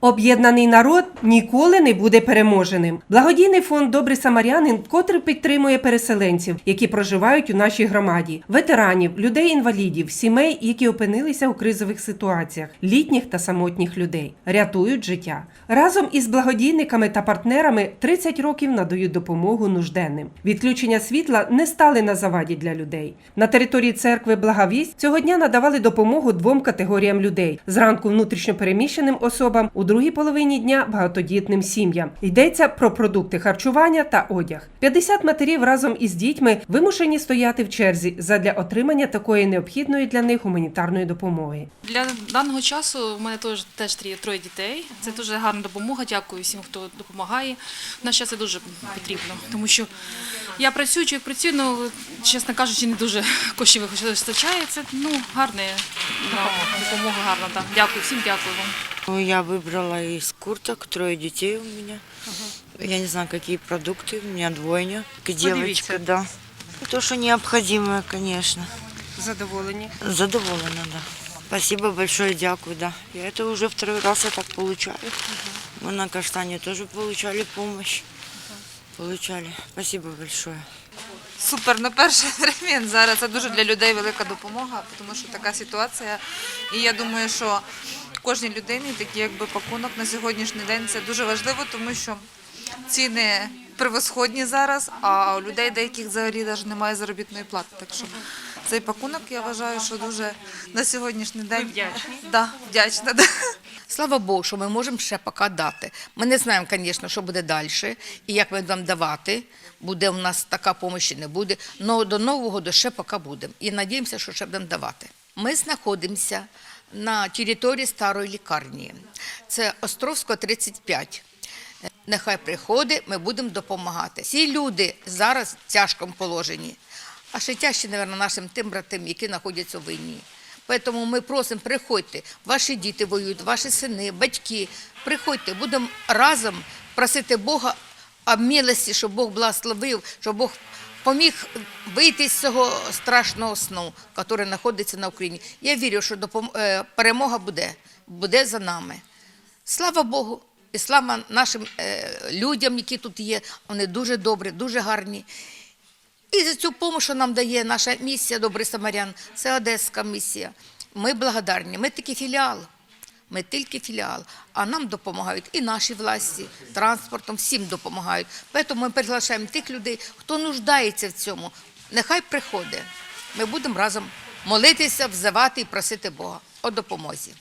Об'єднаний народ ніколи не буде переможеним. Благодійний фонд Добрий Самарянин вкотре підтримує переселенців, які проживають у нашій громаді, ветеранів, людей-інвалідів, сімей, які опинилися у кризових ситуаціях, літніх та самотніх людей, рятують життя. Разом із благодійниками та партнерами 30 років надають допомогу нужденним. Відключення світла не стали на заваді для людей. На території церкви Благовість цього дня надавали допомогу двом категоріям людей: зранку внутрішньопереміщеним особам, у другій половині дня багатодітним сім'ям. Йдеться про продукти харчування та одяг. 50 матерів разом із дітьми вимушені стояти в черзі задля отримання такої необхідної для них гуманітарної допомоги. Для даного часу в мене теж теж троє дітей. Це дуже гарна допомога. Дякую всім, хто допомагає. В наш це дуже потрібно, тому що я працюю, чоловік працює, ну чесно кажучи, не дуже коштів вистачає. Це ну гарне допомога гарна. Да. Дякую всім, дякую вам. Ну, Я выбрала из курток, трое детей у меня. Я не знаю, какие продукты, у меня двойня, к- девочка, да. То, что необходимое, конечно. Задоволені. Задоволена, да. Спасибо большое, дякую, да. Я это уже второй раз я так получаю. Мы на Каштане тоже получали помощь. Получали. Спасибо большое. Супер, на перший момент зараз це дуже для людей велика допомога, тому що така ситуація. І я думаю, що кожній людині такий якби пакунок на сьогоднішній день це дуже важливо, тому що ціни превосходні зараз, а у людей деяких взагалі навіть немає заробітної плати. Так що цей пакунок я вважаю, що дуже на сьогоднішній день вдячні. Да, вдячна. Да. Слава Богу, що ми можемо ще поки дати. Ми не знаємо, звісно, що буде далі і як ми будемо давати. Буде у нас така допомога, чи не буде. Але до Нового року ще поки будемо. І надіємося, що ще будемо давати. Ми знаходимося на території старої лікарні. Це Островського 35. Нехай приходить, ми будемо допомагати. Ці люди зараз в тяжкому положенні, а ще тяжче, мабуть, нашим тим братам, які знаходяться в війні. Тому ми просимо, приходьте, ваші діти воюють, ваші сини, батьки, приходьте, будемо разом просити Бога о милості, щоб Бог благословив, щоб Бог поміг вийти з цього страшного сну, який знаходиться на Україні. Я вірю, що е, перемога буде, буде за нами. Слава Богу, і слава нашим е, людям, які тут є. Вони дуже добрі, дуже гарні. І за цю допомогу, що нам дає наша місія Добрий Самарян, це Одеська місія. Ми благодарні. Ми тільки філіал. Ми тільки філіал. А нам допомагають і наші власті, транспортом, всім допомагають. Тому ми приглашаємо тих людей, хто нуждається в цьому. Нехай приходить. Ми будемо разом молитися, взивати і просити Бога о допомозі.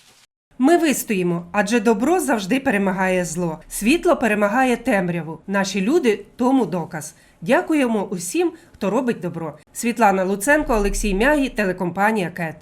Ми вистоїмо, адже добро завжди перемагає зло. Світло перемагає темряву. Наші люди тому доказ. Дякуємо усім, хто робить добро. Світлана Луценко, Олексій Мягі, телекомпанія КЕТ.